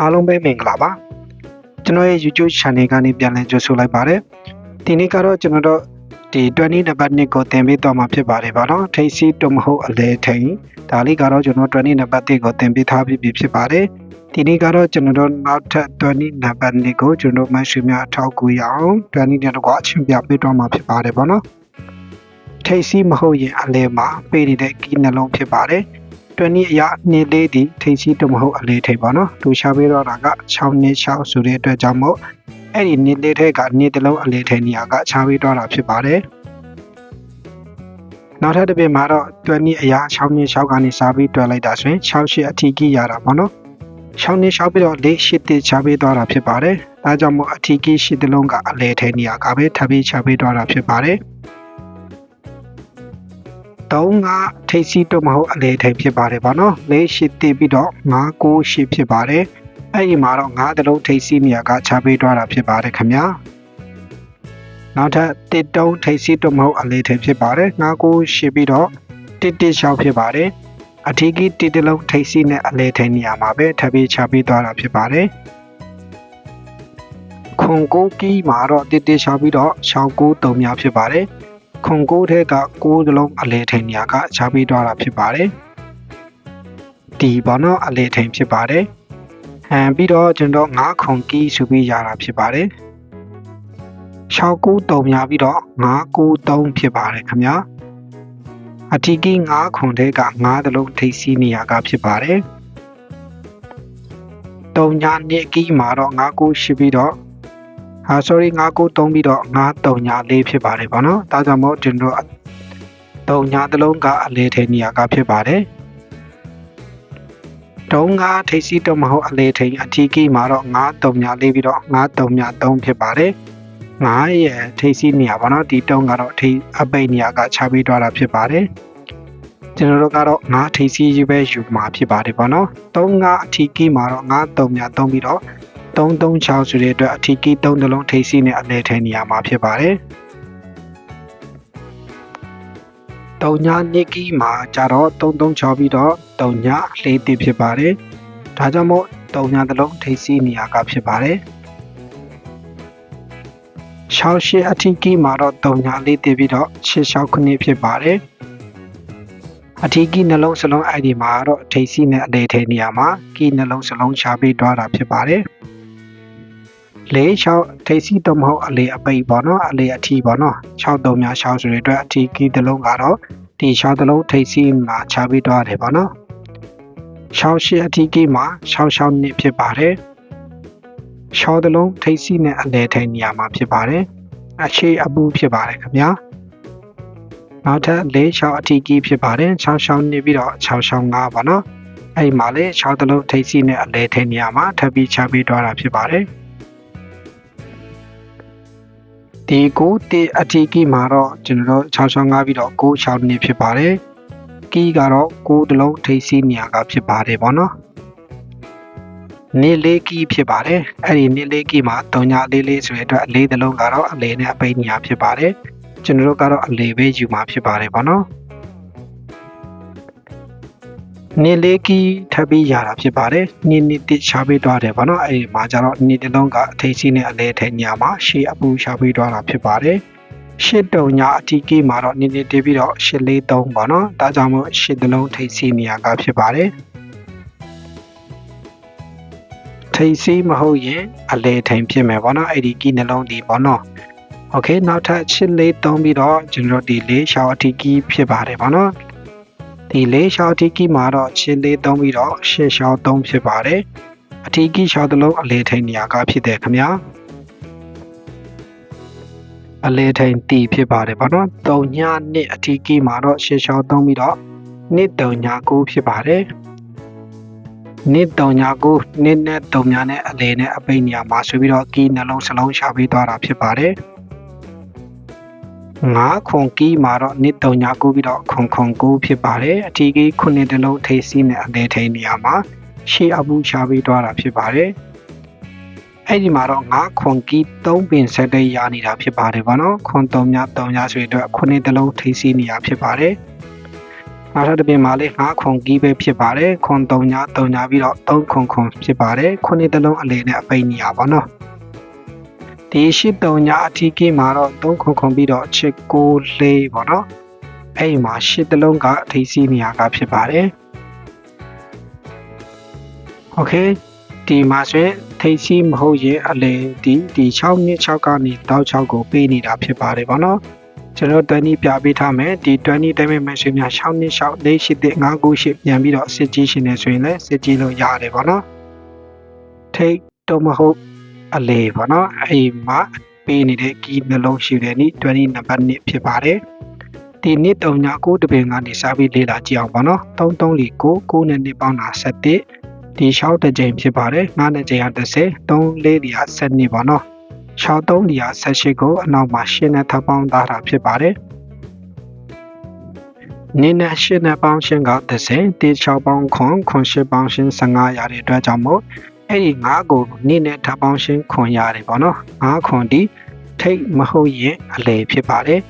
အားလုံးပဲမင်္ဂလာပါကျွန်တော်ရဲ့ YouTube channel ကနေပြန်လည်ကြိုဆိုလိုက်ပါတယ်ဒီနေ့ကတော့ကျွန်တော်တို့ဒီ20နံပါတ်2ကိုသင်ပေးတော့မှာဖြစ်ပါတယ်ဗောနော်ထိတ်စီတုံမဟုတ်အလဲထိန်ဒါလေးကတော့ကျွန်တော်20နံပါတ်1ကိုသင်ပေးထားပြီးပြီဖြစ်ပါတယ်ဒီနေ့ကတော့ကျွန်တော်တို့နောက်ထပ်20နံပါတ်2ကိုကျွန်တော်တို့မှတ်ရှိများအထောက်အကူရအောင်20နဲ့တော့အချင်းပြပေးတော့မှာဖြစ်ပါတယ်ဗောနော်ထိတ်စီမဟုတ်ရင်အလဲမှာပေးနေတဲ့ကီးနှလုံးဖြစ်ပါတယ် တွနည်းအရာနှစ်လေးဒီထိတ်စီတမဟုတ်အလေးထိပ်ပါနော်လူရှာပေးတော့တာက6နှစ်6ဆိုတဲ့အတွက်ကြောင့်မို့အဲ့ဒီနှစ်လေးထဲကနှစ်တလုံးအလေးထိပ်နေရာကချားပေးတော့တာဖြစ်ပါတယ်နောက်ထပ်တစ်ပြင်မှာတော့တွနည်းအရာ6နှစ်6ကနေစားပြီးတွဲလိုက်တာဆိုရင်6ရှစ်အထီးကြီးရတာပေါ့နော်6နှစ်6ပြီးတော့၄ရှစ်တစ်ချားပေးသွားတာဖြစ်ပါတယ်ဒါကြောင့်မို့အထီးကြီးရှစ်တလုံးကအလေးထိပ်နေရာကပဲထပ်ပြီးချားပေးသွားတာဖြစ်ပါတယ် 3ကထိပ်စီတော့မဟုတ်အလေထိပ်ဖြစ်ပါတယ်ဗောနော်၄ရှစ်တိပြီးတော့9 9ရှစ်ဖြစ်ပါတယ်အဲ့ဒီမှာတော့9တလုံးထိပ်စီနေရာကခြားပေးသွားတာဖြစ်ပါတယ်ခင်ဗျာနောက်ထပ်တစ်တုံးထိပ်စီတော့မဟုတ်အလေထိပ်ဖြစ်ပါတယ်9 9ရှစ်ပြီးတော့တစ်တစ်6ဖြစ်ပါတယ်အထီးကြီးတစ်တလုံးထိပ်စီနဲ့အလေထိပ်နေရာမှာပဲထပ်ပြီးခြားပေးသွားတာဖြစ်ပါတယ်ခွန်ကိုကီးမှာတော့တစ်တစ်6ပြီးတော့6 9 3များဖြစ်ပါတယ် ခွန်ကိုးထဲကကိုးစလုံးအလဲထိန်နေရာကချားပေးသွားတာဖြစ်ပါတယ်ဒီဘောနော်အလဲထိန်ဖြစ်ပါတယ်ဟမ်ပြီးတော့ကျွန်တော်9ခွန်ကီးဆိုပြီးရတာဖြစ်ပါတယ်6ကူး3များပြီးတော့9ကူး3ဖြစ်ပါတယ်ခင်ဗျာအထီးကီး9ခွန်ထဲက9တလုံးထိပ်စီးနေရာကဖြစ်ပါတယ်3ညာနှစ်ကီးမှာတော့9ကူးရှိပြီးတော့ ဟာ sorry 9ကို3ပြီးတော့9 3ညာ4ဖြစ်ပါတယ်ဗောနော်ဒါကြောင့်မို့ကျွန်တော်3ညာတစ်လုံးကအလေထိန်နေရာကဖြစ်ပါတယ်တုံးကထိပ်စီးတော့မဟုတ်အလေထိန်အထီးကြီးမှာတော့9 3ညာ4ပြီးတော့9 3ညာ3ဖြစ်ပါတယ်9ရဲ့ထိပ်စီးနေရာဗောနော်ဒီတုံးကတော့ထိပ်အပိတ်နေရာကခြားပြီးသွားတာဖြစ်ပါတယ်ကျွန်တော်တို့ကတော့9ထိပ်စီးရေးပဲယူမှာဖြစ်ပါတယ်ဗောနော်3ကအထီးကြီးမှာတော့9 3ညာ3ပြီးတော့ 336ဆိုတဲ့အတွက်အထီးကီး3တလုံးထိပ်စီးနဲ့အလဲထဲနေရာမှာဖြစ်ပါတယ်။တုံညာနစ်ကီးမှာကြတော့336ပြီးတော့တုံညာလေးတိဖြစ်ပါတယ်။ဒါကြောင့်မို့တုံညာတလုံးထိပ်စီးနေရာကဖြစ်ပါတယ်။68အထီးကီးမှာတော့တုံညာလေးတိပြီးတော့66ခုနှစ်ဖြစ်ပါတယ်။အထီးကီးနှလုံးစလုံးအဲ့ဒီမှာတော့ထိပ်စီးနဲ့အလဲထဲနေရာမှာကီးနှလုံးစလုံးချပေးသွားတာဖြစ်ပါတယ်။ လေး6ထိပ်စီတော့မဟုတ်အလေအပိတ်ပေါ့နော်အလေအထီပေါ့နော်6တုံများ6ဆိုတဲ့အတွက်အထီကီးတစ်လုံးကတော့ဒီ6တစ်လုံးထိပ်စီမှာချပြီးတော့တယ်ပေါ့နော်6ရှိအထီကီးမှာ6 6နှစ်ဖြစ်ပါတယ်6တစ်လုံးထိပ်စီနဲ့အလေထိန်နေရာမှာဖြစ်ပါတယ်အခြေအပူဖြစ်ပါတယ်ခင်ဗျာနောက်ထပ်၄6အထီကီးဖြစ်ပါတယ်6 6နှစ်ပြီးတော့6 6 5ပေါ့နော်အဲ့မှာလေ6တစ်လုံးထိပ်စီနဲ့အလေထိန်နေရာမှာထပ်ပြီးချပြီးတော့တာဖြစ်ပါတယ် ဒီကိုတေအထီကီမှာတော့ကျွန်တော်တို့665ပြီးတော့96နှစ်ဖြစ်ပါတယ်ကီကတော့6တလုံးထိပ်စီးနေရာကဖြစ်ပါတယ်ဗောနော်နေလေးကီဖြစ်ပါတယ်အဲ့ဒီနေလေးကီမှာ3ညလေးလေးဆိုတဲ့အတွက်အလေးတလုံးကတော့အလေးနဲ့အပိတ်နေရာဖြစ်ပါတယ်ကျွန်တော်တို့ကတော့အလေးပဲယူမှာဖြစ်ပါတယ်ဗောနော် နေလေးကီထပ်ပြီးရတာဖြစ်ပါတယ်နေနေတစ်ရှားပေးသွားတယ်ဗောနော်အဲဒီမှာကျတော့နေတလုံးကအထိတ်စီးနဲ့အလဲထဲညမှာရှေ့အပူရှားပေးသွားတာဖြစ်ပါတယ်ရှစ်တုံညာအတီးကီမှာတော့နေနေတပြီးတော့ရှစ်လေးသုံးပါနော်ဒါကြောင့်မို့ရှစ်တလုံးထိတ်စီးနေရကဖြစ်ပါတယ်ထိတ်စီးမဟုတ်ရင်အလဲထိန်ဖြစ်မယ်ဗောနော်အဲ့ဒီကီနှလုံးဒီဗောနော်โอเคနောက်ထပ်ရှစ်လေးသုံးပြီးတော့ကျွန်တော်ဒီလေးရှောင်းအတီးကီဖြစ်ပါတယ်ဗောနော် ဒီလေးရှောင်းအထီးကီမှာတော့ရှင်းလေးသုံးပြီးတော့ရှစ်ရှောင်းသုံးဖြစ်ပါတယ်အထီးကီရှောင်းတစ်လုံးအလေထိန်နေရာကဖြစ်တယ်ခင်ဗျာအလေထိန်တီဖြစ်ပါတယ်ဗောနော်တုံညနှစ်အထီးကီမှာတော့ရှစ်ရှောင်းသုံးပြီးတော့နှစ်တုံညကိုဖြစ်ပါတယ်နှစ်တုံညာကိုနှစ်နဲ့တုံညာနဲ့အလေနဲ့အပိတ်နေရာမှာဆိုပြီးတော့ကီနှလုံးစလုံးရှာပေးသွားတာဖြစ်ပါတယ် 9ခွန်ကီးမှာတော့နှစ်တုံညာကူပြီးတော့ခွန်ခွန်ကူဖြစ်ပါတယ်အထီးကြီးခုနှစ်တလုံးထိစီးနဲ့အသေးထိန်နေရာမှာရှေ့အပူချပြီးတွားတာဖြစ်ပါတယ်အဲ့ဒီမှာတော့9ခွန်ကီး3ပင်ဆက်တဲ့ရနေတာဖြစ်ပါတယ်ဗောနော်ခွန်3ည3ညဆိုရတဲ့ခုနှစ်တလုံးထိစီးနေရဖြစ်ပါတယ်နောက်ထပ်တစ်ပြင်မှာလေး9ခွန်ကီးပဲဖြစ်ပါတယ်ခွန်3ညာ3ညာပြီးတော့3ခွန်ခွန်ဖြစ်ပါတယ်ခုနှစ်တလုံးအလေနဲ့အပိန်နေရပါတော့ ဒီရှိ3ညာအထီးကီးမှာတော့3ခွန်ခွန်ပြီးတော့ချစ်6လေးပေါ့နော်အဲ့ဒီမှာရှစ်တလုံးကအထိစီးနေရကဖြစ်ပါတယ်โอเคဒီမှာဆိုရင်ထိစီးမဟုတ်ရင်အလေဒီဒီ6နှစ်6ကနေတောက်6ကိုပေးနေတာဖြစ်ပါတယ်ဗောနော်ကျွန်တော်20ပြပေးထားမယ်ဒီ20တိုင်းမဲ့ဆွေးများ6နှစ်6 4 8 5 9 8ပြန်ပြီးတော့စစ်ကြီးရှင်နေဆိုရင်လည်းစစ်ကြီးလို့ရတယ်ဗောနော်ထိတ်တော့မဟုတ် အလေဗောနော်အဲ့မှာပေးနေတဲ့ကီးနှလုံးရှိတဲ့နီး20နံပါတ်1ဖြစ်ပါတယ်ဒီနှစ်တုံညာ9တပင်ကနေစပြီးလေ့လာကြည့်အောင်ပါနော်33လီ9 9နဲ့နှစ်ပေါင်းတာ7ဒီ6တစ်ကြိမ်ဖြစ်ပါတယ်9နဲ့ကြိမ်က30 3 4လီက7ပါနော်6 3လီက18ကိုအနောက်မှာရှင်းနဲ့ထပ်ပေါင်းသားတာဖြစ်ပါတယ်နင်းနဲ့ရှင်းနဲ့ပေါင်းရှင်းက30တေ6ပေါင်းခွန်ခွန်8ပေါင်းရှင်း15ရတဲ့အတွက်ကြောင့်မို့ အဲ့ဒီ9ကိုနင်းနဲ့ထပ်ပေါင်းရှင်းခွန်ရတယ်ပေါ့နော်9ခွန်ဒီထိတ်မဟုတ်ရင်အလေဖြစ်ပါတယ်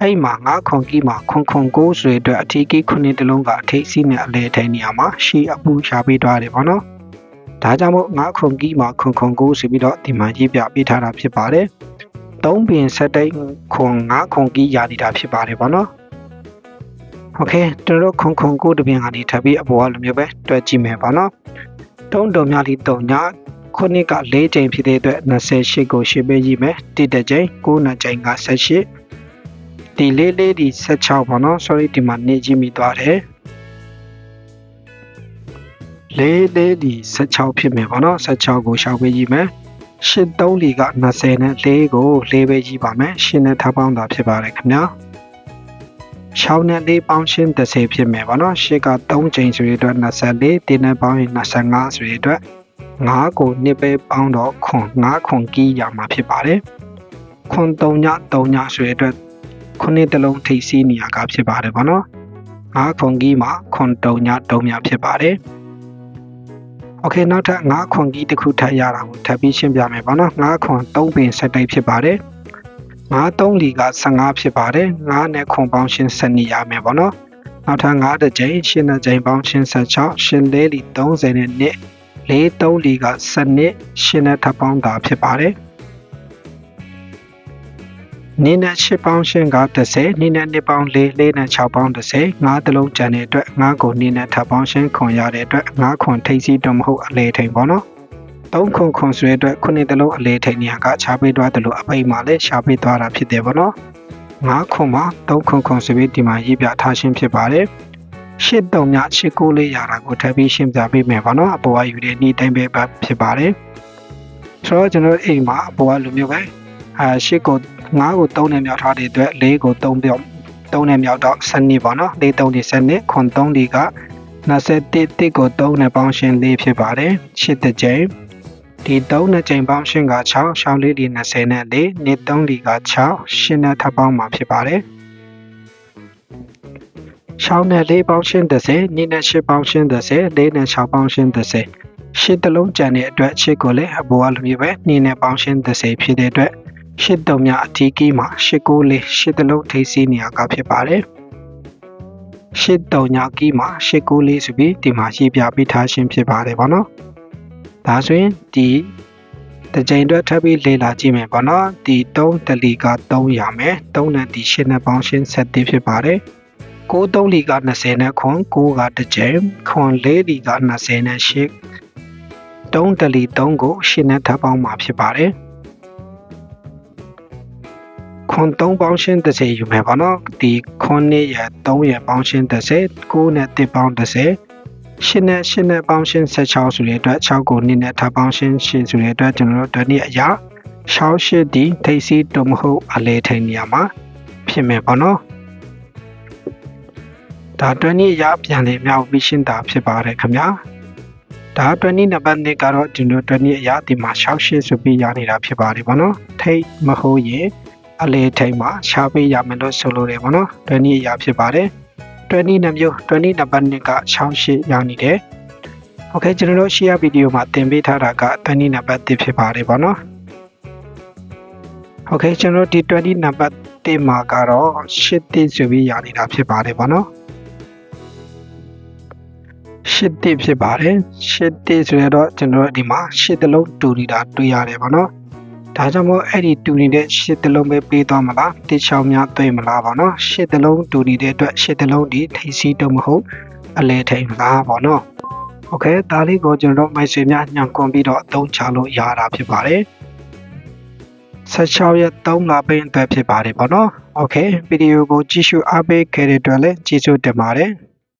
အဲ့မှာငါခွန်ကီမှာခွန်ခွန်ကိုဆိုတဲ့အတွက်အထီးကီခုနှစ်တလုံးကအထိတ်စီးနဲ့အလဲထိုင်နေရမှာရှေးအပူရှာပေးသွားတယ်ပေါ့နော်ဒါကြောင့်မို့ငါခွန်ကီမှာခွန်ခွန်ကိုဆိုပြီးတော့ဒီမှာရေးပြပေးထားတာဖြစ်ပါတယ်သုံးပင်ဆက်တိတ်ခွန်ငါခွန်ကီရနေတာဖြစ်ပါတယ်ပေါ့နော်โอเคကျွန်တော်တို့ခွန်ခွန်ကိုတပင်ကနေထပ်ပြီးအပေါ်ကလိုမျိုးပဲတွဲကြည့်မယ်ပေါ့နော် တုံးတုံများလီတုံညာခုနှစ်က၄ချိန်ဖြစ်တဲ့အတွက်28ကိုရှင်းပေးကြည့်မယ်တိတဲ့ချိန်9နှစ်ချိန်က18ဒီလေးလေးဒီ16ပေါ့နော် sorry ဒီမှာနေကြည့်မိသွားတယ်လေးလေးဒီ16ဖြစ်မယ်ပေါ့နော်16ကိုရှောက်ပေးကြည့်မယ်8 3လီက20နဲ့4ကို4ပဲကြည့်ပါမယ်8နဲ့ထားပေါင်းတာဖြစ်ပါတယ်ခင်ဗျာ 6နဲ့4ပေါင်းရှင်း30ဖြစ်မယ်ပေါ့နော်8က3ချိန်ဆိုရတဲ့အတွက်24တင်းနဲ့ပေါင်းရင်25ဆိုရတဲ့အတွက်5ကိုနှစ်ပဲပေါင်းတော့ခွန်5ခွန်ကီးရမှာဖြစ်ပါတယ်ခွန်3ည3ညဆိုရတဲ့ခုနှစ်တလုံးထိပ်စီးနေရကဖြစ်ပါတယ်ဗောနော်ငါးခွန်ကြီးမှာခွန်တုံညတုံညဖြစ်ပါတယ်โอเคနောက်ထပ်ငါးခွန်ကြီးတစ်ခုထပ်ရတာကိုထပ်ပြီးရှင်းပြမယ်ဗောနော်ငါးခွန်3ပင်ဆက်တိုက်ဖြစ်ပါတယ် ငါး3လီက15ဖြစ်ပါတယ်ငါးနဲ့ခွန်ပေါင်းရှင်းဆက်နေရမယ်ဗောနော်နောက်ထပ်9တစ်ကြိမ်ရှင်းတဲ့ကြိမ်ပေါင်းရှင်း16ရှင်းလေးလီ30နဲ့နှစ်၄3လီက7နှစ်ရှင်းတဲ့ထပ်ပေါင်းတာဖြစ်ပါတယ်နင်းနဲ့8ပေါင်းရှင်းက30နင်းနဲ့2ပေါင်း4 4နဲ့6ပေါင်း30ငါးတလုံးကျန်တဲ့အတွက်ငါးကိုနင်းနဲ့ထပ်ပေါင်းရှင်းခွန်ရတဲ့အတွက်ငါးခွန်ထိပ်စီးတော့မဟုတ်အလေထိန်ပေါ့နော် သုံးခွန်ခွန်ဆိုတဲ့အတွက်ခုနှစ်တလုံးအလေထိန်နေရာကခြားပေးသွားတယ်လို့အပိတ်မှာလည်းရှားပေးသွားတာဖြစ်တယ်ပေါ့နော်ငါးခွန်မှာသုံးခွန်ခွန်ဆိုပြီးဒီမှာရေးပြထားရှင်းဖြစ်ပါတယ်ရှစ်တုံညရှစ်ကိုလေးရာတာကိုထပ်ပြီးရှင်းပြပေးမယ်ပေါ့နော်အပေါ်ကယူတဲ့ဤတိုင်းပဲဖြစ်ပါတယ်ဆိုတော့ကျွန်တော်အိမ်မှာအပေါ်ကလိုမျိုးပဲအာရှစ်ကို9ကို3နဲ့မြောက်ထားတဲ့အတွက်4ကို3ပြောက်3နဲ့မြောက်တော့7နှစ်ပေါ့နော်4 3ဒီ7နှစ်ခွန်3ဒီက21တစ်ကို3နဲ့ပေါင်းရှင်း4ဖြစ်ပါတယ်8တစ်ကြိမ် ဒီ3နဲ့ကြိမ်ပေါင်းရှင်းက6ရှောင်းလေးဒီ20နဲ့4နှစ်3ဒီက6ရှင်းနဲ့ထပ်ပေါင်းမှာဖြစ်ပါတယ်ရှောင်းနဲ့4ပေါင်းရှင်း30နှစ်နဲ့8ပေါင်းရှင်း30 4နဲ့6ပေါင်းရှင်း30ရှစ်တလုံးကြံတဲ့အတွက်ရှစ်ကိုလည်းအပေါ်အလိုမျိုးပဲနှင်းနဲ့ပေါင်းရှင်း30ဖြစ်တဲ့အတွက်ရှစ်တုံမြအထီးကီးမှာရှစ်ကိုလေးရှစ်တလုံးထိစီးနေရကဖြစ်ပါတယ်ရှစ်တုံညာကီးမှာရှစ်ကိုလေးဆိုပြီးဒီမှာရေးပြပေးထားခြင်းဖြစ်ပါတယ်ဗောနော် ဒါဆိုရင်ဒီတစ်ကြိမ်အတွက်ထပ်ပြီးလေ့လာကြည့်မယ်ဗောနော်ဒီ3တလီက3ရမယ်3နဲ့ဒီရှစ်နဲ့ပေါင်းရှင်းဆက်တည်ဖြစ်ပါတယ်6 3လီက20နဲ့ခွန်6ကတစ်ကြိမ်ခွန်4လီက20နဲ့8 3တလီ3ကိုရှင်းနဲ့ထပ်ပေါင်းမှာဖြစ်ပါတယ်ခွန်3ပေါင်းရှင်း30ယူမယ်ပေါ့နော်ဒီခွန်နဲ့ရ3ရပေါင်းရှင်း30 9နဲ့1ပေါင်း30 8နဲ့8နဲ့ပေါင်းရှင်း16ဆိုတဲ့အတွက်6ကို2နဲ့ထပ်ပေါင်းရှင်း8ဆိုတဲ့အတွက်ကျွန်တော်တို့ဒီနေ့အရာ6 8ဒီထိပ်စီးတုံမဟုတ်အလဲထိန်နေရာမှာဖြစ်မယ်ပေါ့နော်ဒါ20အရာပြန်လေမြောက်ပြီးရှင်းတာဖြစ်ပါတယ်ခင်ဗျာဒါ20နံပါတ်1ကတော့ကျွန်တော်20အရာဒီမှာ6 8ဆိုပြီးရနေတာဖြစ်ပါတယ်ပေါ့နော်ထိတ်မဟုတ်ရင်အလေထိန်မှာရှားပေးရမယ်လို့ဆိုလိုတယ်ပေါ့နော်20အရာဖြစ်ပါတယ် 20နမျိုး20နံပါတ်1ကချောင်းရှိရောက်နေတယ်။ Okay ကျွန်တော်တို့ရှေ့ရဗီဒီယိုမှာသင်ပေးထားတာက20နံပါတ်1ဖြစ်ပါတယ်ပေါ့နော်။ Okay ကျွန်တော်တို့ဒီ20နံပါတ်1မှာကတော့7တိဆိုပြီးရောက်နေတာဖြစ်ပါတယ်ပေါ့နော်။7တိဖြစ်ပါတယ်7တိဆိုရတော့ကျွန်တော်တို့ဒီမှာ7တလုံးတူနေတာတွေ့ရတယ်ပေါ့နော်။ ဒါကြောင့်မို့အဲ့ဒီတူနေတဲ့ရှစ်တလုံးပဲပေးသွားမလားတစ်ချောင်းများတွေ့မလားပေါ့နော်ရှစ်တလုံးတူနေတဲ့အတွက်ရှစ်တလုံးဒီထိပ်စီးတော့မဟုတ်အလဲထိန်မလားပေါ့နော်โอเคဒါလေးကိုကျွန်တော်တို့မိုက်ဆွေများညံကွန်ပြီးတော့အသုံးချလို့ရတာဖြစ်ပါတယ်16ရက်3လပိုင်းအတွက်ဖြစ်ပါတယ်ပေါ့နော်โอเคဗီဒီယိုကိုကြည့်ရှုအားပေးခဲ့တဲ့အတွက်လည်းကျေးဇူးတင်ပါတယ်